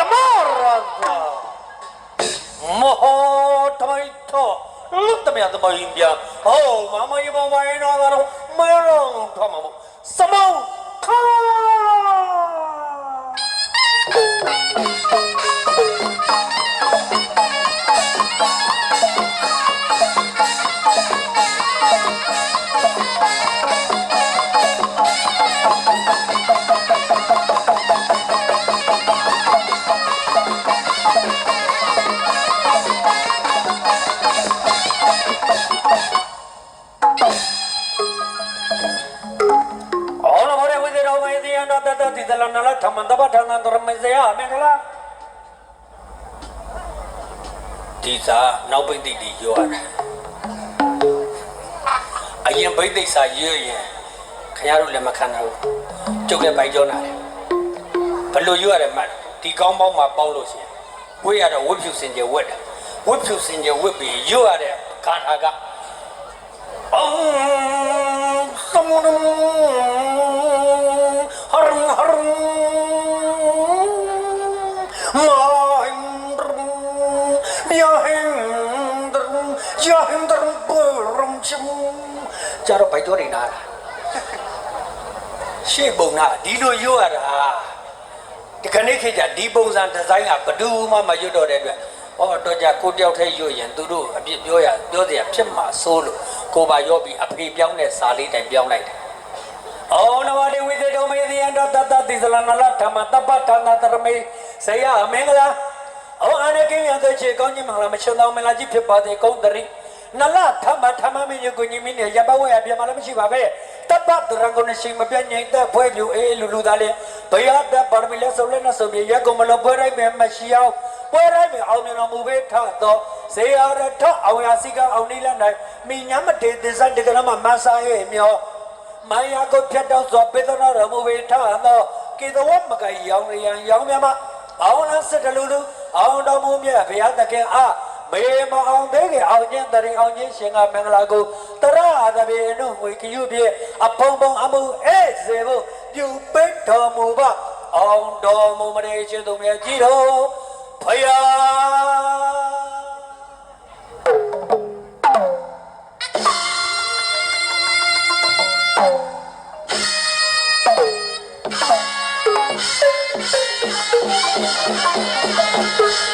ဓမ္မရသာမဟုတ်တမို နာတတတိတလနလဓမ္မတပဌာနတရမေဇယအမင်္ဂလာဒီစာနောက်ပိဋိတိရောရတာအရင်ပိဋိစာရွရင်ခင်ဗျားတို့လည်းမခံနိုင်ဘူးကျုပ်လည်းပိုင်ကြောနာတယ်ဘလို့ရွရတယ်မှတ်ဒီကောင်းပေါင်းမှာပေါင်းလို့ရှိရင်ဝိရတော့ဝိဖြူစင်ကြယ်ဝက်တယ်ဝိဖြူစင်ကြယ်ဝက်ပြီးရွရတဲ့ခါထာက Om Yahindram Yahindram Puram Chum ကြတော့ဘိုက်တော်နေနာတာရှေ့ပုံကဒီလိုရွရတာဒီကနေ့ခေတ်ကျဒီပုံစံဒီဇိုင်းကဘယ်သူမှမရွတ်တော့တဲ့အတွက်ဟောတော့ကြကိုတယောက်တည်းရွတ်ရင်သူတို့အပြစ်ပြောရပြောစရာဖြစ်မှာစိုးလို့ကိုပါရောပြီးအဖေပြောင်းတဲ့စာလေးတိုင်ပြောင်းလိုက်တယ်။အော်နဝတိဝိသေတုံမေသီယံတတတတိသလနလဓမ္မတပ္ပဌာနတရမေဆရာမင်္ဂလာ အော်အနကိယံတဲ့ချေကောင်းကြီးမင်္ဂလာမရှင်တော်မင်္ဂလာကြီးဖြစ်ပါစေကောင်းတရီနလဓမ္မဓမ္မမင်းကြီးကိုညီမင်းနဲ့ရပဝဲအပြမလည်းမရှိပါပဲတပ္ပတရံကုန်ရှိမပြတ်ငြိမ်သက်ဖွဲပြူအေးလူလူသားလေးဘယတ်ပါရမီလဲဆိုလဲနဆိုမြေရက်ကုန်မလို့ဖွဲရိုက်မယ်မရှိအောင်ပွဲရိုက်မယ်အောင်မြင်တော်မူပေထတော့ဇေယရထအောင်ရစီကအောင်နေလက်နိုင်မိညာမတေသစ္စာတကရမမဆာရဲ့မြောမာယာကိုဖြတ်တော့သောပေသနာတော်မူပေထတော့ကေတဝမကရောင်ရံရောင်မြမအောင်လားစတလူလူ အောင်တော်မူမြတ်ဘုရားသခင်အားမေမအောင်သေးကအောင်ချင်းတရင်အောင်ချင်းရှင်ကမင်္ဂလာကိုတရသဘေနုငွေခရုပြအဖုံဖုံအမှုအဲစေဖို့ပြုပိတ်တော်မူပါအောင်တော်မူမရေရှင်သူမြတ်ကြီးတော်ဖယား Mm-hmm.